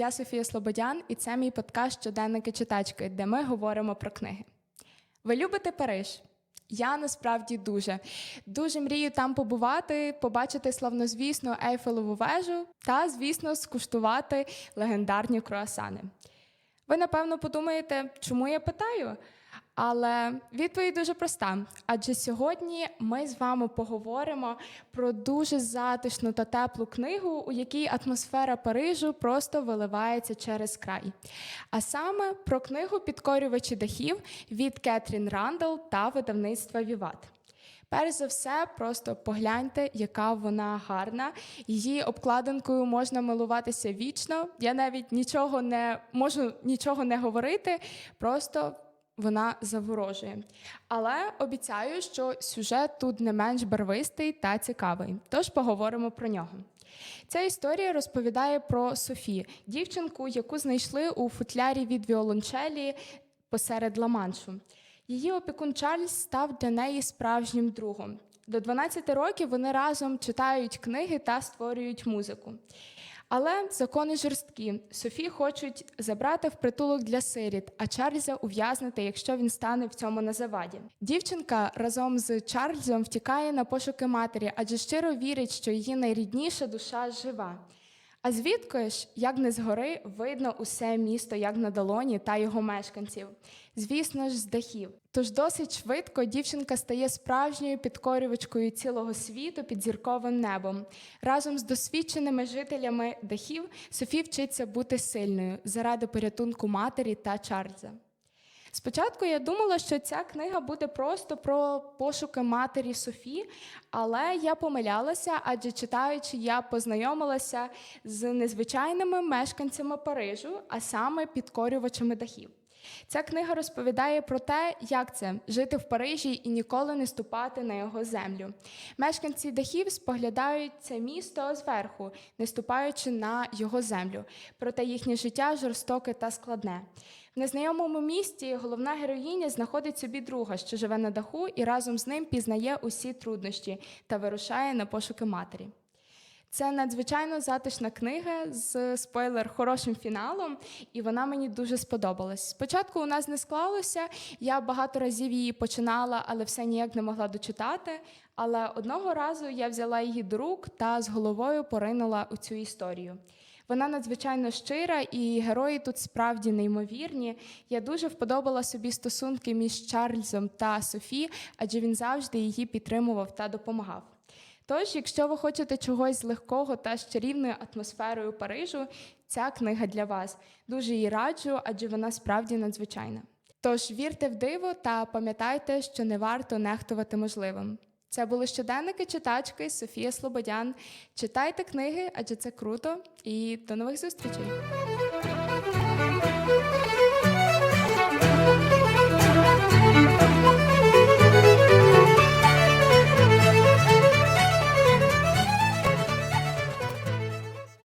Я Софія Слободян, і це мій подкаст Щоденники читачки, де ми говоримо про книги. Ви любите Париж? Я насправді дуже. Дуже мрію там побувати, побачити славнозвісну Ейфелеву вежу та, звісно, скуштувати легендарні круасани. Ви, напевно, подумаєте, чому я питаю? Але відповідь дуже проста. Адже сьогодні ми з вами поговоримо про дуже затишну та теплу книгу, у якій атмосфера Парижу просто виливається через край. А саме про книгу Підкорювачі дахів від Кетрін Рандall та видавництва Віват. Перш за все, просто погляньте, яка вона гарна. Її обкладинкою можна милуватися вічно. Я навіть нічого не можу нічого не говорити, просто вона заворожує. Але обіцяю, що сюжет тут не менш барвистий та цікавий. Тож поговоримо про нього. Ця історія розповідає про Софі, дівчинку, яку знайшли у футлярі від віолончелі посеред Ла-Маншу. Її опікун Чарльз став для неї справжнім другом. До 12 років вони разом читають книги та створюють музику. Але закони жорсткі. Софі хочуть забрати в притулок для сиріт, а Чарльза ув'язнити, якщо він стане в цьому на заваді. Дівчинка разом з Чарльзом втікає на пошуки матері, адже щиро вірить, що її найрідніша душа жива. А звідки ж, як не згори, видно усе місто, як на долоні та його мешканців. Звісно ж, з дахів. Тож досить швидко дівчинка стає справжньою підкорювачкою цілого світу під зірковим небом. Разом з досвідченими жителями дахів Софі вчиться бути сильною заради порятунку матері та Чарльза. Спочатку я думала, що ця книга буде просто про пошуки матері Софі, але я помилялася, адже читаючи, я познайомилася з незвичайними мешканцями Парижу, а саме підкорювачами дахів. Ця книга розповідає про те, як це жити в Парижі і ніколи не ступати на його землю. Мешканці дахів споглядають це місто зверху, не ступаючи на його землю. Проте їхнє життя жорстоке та складне. В незнайомому місті головна героїня знаходить собі друга, що живе на даху, і разом з ним пізнає усі труднощі та вирушає на пошуки матері. Це надзвичайно затишна книга з спойлер хорошим фіналом, і вона мені дуже сподобалась. Спочатку у нас не склалося, я багато разів її починала, але все ніяк не могла дочитати. Але одного разу я взяла її до рук та з головою поринула у цю історію. Вона надзвичайно щира, і герої тут справді неймовірні. Я дуже вподобала собі стосунки між Чарльзом та Софі, адже він завжди її підтримував та допомагав. Тож, якщо ви хочете чогось легкого та з чарівною атмосферою Парижу, ця книга для вас. Дуже її раджу, адже вона справді надзвичайна. Тож вірте в диво та пам'ятайте, що не варто нехтувати можливим. Це були щоденники читачки Софія Слободян. Читайте книги, адже це круто, і до нових зустрічей!